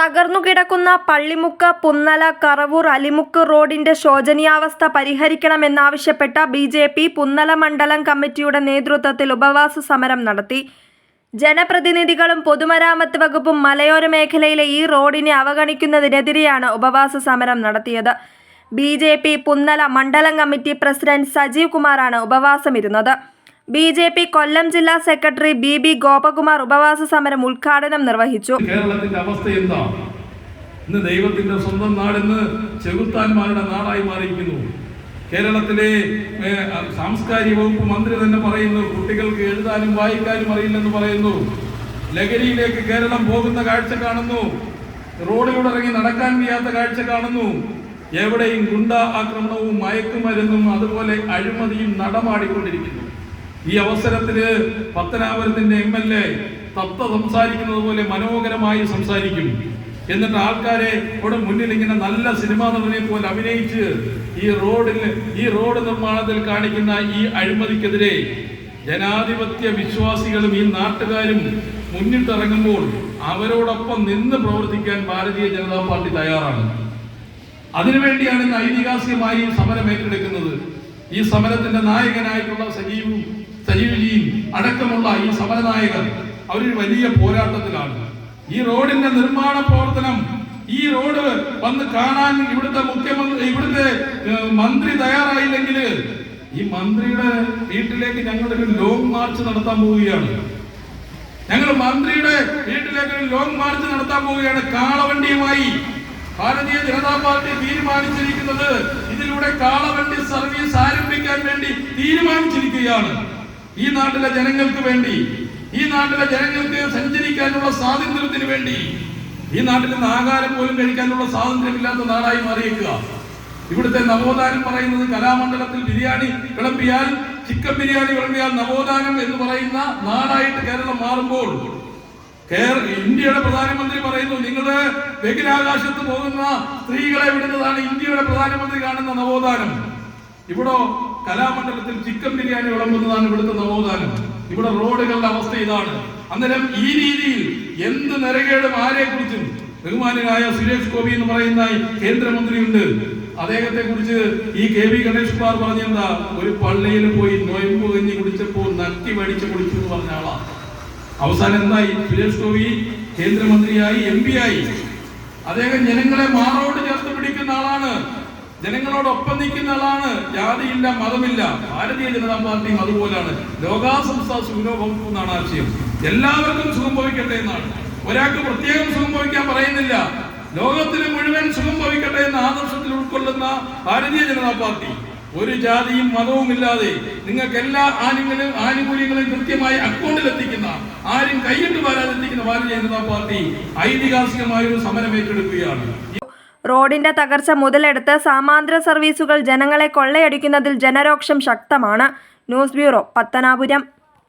തകർന്നു കിടക്കുന്ന പള്ളിമുക്ക് പുന്നല കറവൂർ അലിമുക്ക് റോഡിന്റെ ശോചനീയാവസ്ഥ പരിഹരിക്കണമെന്നാവശ്യപ്പെട്ട ബി ജെ പി പുന്നല മണ്ഡലം കമ്മിറ്റിയുടെ നേതൃത്വത്തിൽ ഉപവാസ സമരം നടത്തി. ജനപ്രതിനിധികളും പൊതുമരാമത്ത് വകുപ്പും മലയോര മേഖലയിലെ ഈ റോഡിനെ അവഗണിക്കുന്നതിനെതിരെയാണ് ഉപവാസ സമരം നടത്തിയത്. ബി പുന്നല മണ്ഡലം കമ്മിറ്റി പ്രസിഡന്റ് സജീവ് കുമാറാണ് ഉപവാസമിരുന്നത്. ബി ജെ പി കൊല്ലം ജില്ലാ സെക്രട്ടറി ബി ബി ഗോപകുമാർ ഉപവാസ സമരം ഉദ്ഘാടനം നിർവഹിച്ചു. കേരളത്തിന്റെ അവസ്ഥ എന്താ? ഇന്ന് ദൈവത്തിന്റെ സ്വന്തം നാടെന്ന് ചെകുത്താന്മാരുടെ നാടായി മാറിയിരിക്കുന്നു. കേരളത്തിലെ സാംസ്കാരിക വകുപ്പ് മന്ത്രി തന്നെ പറയുന്നു കുട്ടികൾക്ക് എഴുതാനും വായിക്കാനും അറിയില്ലെന്ന് പറയുന്നു. ലഹരിയിലേക്ക് കേരളം പോകുന്ന കാഴ്ച കാണുന്നു. റോഡിലൂടെ ഇറങ്ങി നടക്കാൻ വയ്യാത്ത കാഴ്ച കാണുന്നു. എവിടെയും ഗുണ്ട ആക്രമണവും മയക്കുമരുന്നും അതുപോലെ അഴിമതിയും നടമാടിക്കൊണ്ടിരിക്കുന്നു. ഈ അവസരത്തിൽ പത്തനാപുരത്തിന്റെ എം എൽ എ തത്ത സംസാരിക്കുന്നത് പോലെ മനോഹരമായി സംസാരിക്കും. എന്നിട്ട് ആൾക്കാരെ ഇവിടെ മുന്നിൽ ഇങ്ങനെ നല്ല സിനിമാ നടനെ പോലെ അഭിനയിച്ച് ഈ റോഡിൽ ഈ റോഡ് നിർമ്മാണത്തിൽ കാണിക്കുന്ന ഈ അഴിമതിക്കെതിരെ ജനാധിപത്യ വിശ്വാസികളും ഈ നാട്ടുകാരും മുന്നിട്ടിറങ്ങുമ്പോൾ അവരോടൊപ്പം നിന്ന് പ്രവർത്തിക്കാൻ ഭാരതീയ ജനതാ പാർട്ടി തയ്യാറാണ്. അതിനുവേണ്ടിയാണ് ഇന്ന് ഐതിഹാസികമായി സമരം ഏറ്റെടുക്കുന്നത്. ഈ സമരത്തിന്റെ നായകനായിട്ടുള്ള സജീവ് അടക്കമുള്ള ഈ സമരനായകർ അവരൊരു വലിയ പോരാട്ടത്തിലാണ്. ഈ റോഡിന്റെ നിർമ്മാണ പ്രവർത്തനം ഈ റോഡ് വന്ന് കാണാൻ ഇവിടുത്തെ മുഖ്യമന്ത്രി ഇവിടുത്തെ മന്ത്രി തയ്യാറായില്ലെങ്കിൽ ഈ മന്ത്രിയുടെ വീട്ടിലേക്ക് ഞങ്ങളൊരു ലോങ് മാർച്ച് നടത്താൻ പോവുകയാണ്. ഞങ്ങൾ മന്ത്രിയുടെ വീട്ടിലേക്ക് ഒരു ലോങ് മാർച്ച് നടത്താൻ പോവുകയാണ്. കാളവണ്ടിയുമായി ഭാരതീയ ജനതാ പാർട്ടി തീരുമാനിച്ചിരിക്കുന്നത് ഇതിലൂടെ കാളവണ്ടി സർവീസ് ആരംഭിക്കാൻ വേണ്ടി തീരുമാനിച്ചിരിക്കുകയാണ്. ഈ നാട്ടിലെ ജനങ്ങൾക്ക് വേണ്ടി ഈ നാട്ടിലെ ജനങ്ങൾക്ക് സഞ്ചരിക്കാനുള്ള സ്വാതന്ത്ര്യത്തിന് വേണ്ടി ഈ നാട്ടിൽ നിന്ന് ആഹാരം പോലും കഴിക്കാനുള്ള സ്വാതന്ത്ര്യമില്ലാത്ത നാടായി മാറിയേക്കുക. ഇവിടുത്തെ നവോത്ഥാനം പറയുന്നത് കലാമണ്ഡലത്തിൽ ബിരിയാണി വിളമ്പിയാൽ ചിക്കൻ ബിരിയാണി വിളമ്പിയാൽ നവോത്ഥാനം എന്ന് പറയുന്ന നാടായിട്ട് കേരളം മാറുമ്പോൾ ഇന്ത്യയുടെ പ്രധാനമന്ത്രി പറയുന്നു നിങ്ങളുടെ ബഹിരാകാശത്ത് പോകുന്ന സ്ത്രീകളെ വിടുന്നതാണ് ഇന്ത്യയുടെ പ്രധാനമന്ത്രി കാണുന്ന നവോത്ഥാനം. ഇവിടെ കലാമണ്ഡലത്തിൽ ചിക്കൻ ബിരിയാണി വിളമ്പുന്നതാണ് ഇവിടുത്തെ നവോദാനം ഇവിടെ റോഡുകളുടെ അവസ്ഥ ഇതാണ്. അന്നേരം ഈ രീതിയിൽ എന്ത് നിരകേടും ആരെ കുറിച്ചും ബഹുമാനായ സുരേഷ് ഗോപി എന്ന് പറയുന്ന കേന്ദ്രമന്ത്രിയുണ്ട്. അദ്ദേഹത്തെ കുറിച്ച് ഈ കെ വി ഗണേഷ് കുമാർ പറഞ്ഞെന്താ? ഒരു പള്ളിയിൽ പോയി നൊയമ്പ് കഞ്ഞി കുടിച്ചപ്പോൾ നക്കി വടിച്ച് കുടിച്ചു എന്ന് പറഞ്ഞ ആളാ. അവസാനം എന്തായി? സുരേഷ് ഗോപി കേന്ദ്രമന്ത്രിയായി എം പി ആയി. അദ്ദേഹം ജനങ്ങളെ മാറോട് ചേർത്ത് പിടിക്കുന്ന ആളാണ്. ജനങ്ങളോടൊപ്പം നിൽക്കുന്ന ആളാണ്. ജാതിയില്ല മതമില്ല. ഭാരതീയ ജനതാ പാർട്ടിയും അതുപോലെയാണ് ലോകാസംസ്ഥ സുഖനോ എന്നാണ് ആശയം. എല്ലാവർക്കും സുഖം ഭവിക്കട്ടെ എന്നാണ്. ഒരാൾക്ക് പ്രത്യേകം സുഖം ഭവിക്കാൻ പറയുന്നില്ല. ലോകത്തിന് മുഴുവൻ സുഖം ഭവിക്കട്ടെ എന്ന ആദർശത്തിൽ ഉൾക്കൊള്ളുന്ന ഭാരതീയ ജനതാ പാർട്ടി. ഒരു ജാതിയും മതവും ഇല്ലാതെ നിങ്ങൾക്ക് എല്ലാ ആനുകൂല്യം ആനുകൂല്യങ്ങളും കൃത്യമായി അക്കൗണ്ടിൽ എത്തിക്കുന്ന ആരും കൈയിട്ട് വരാതെത്തിക്കുന്ന ഭാരതീയ ജനതാ പാർട്ടി ഐതിഹാസികമായ ഒരു സമരം ഏറ്റെടുക്കുകയാണ് റോഡിന്റെ തകർച്ച മുതലെടുത്ത് സാമാന്തര സർവീസുകൾ ജനങ്ങളെ കൊള്ളയടിക്കുന്നതിൽ ജനരോക്ഷം ശക്തമാണ്. News bureau Pathanapuram.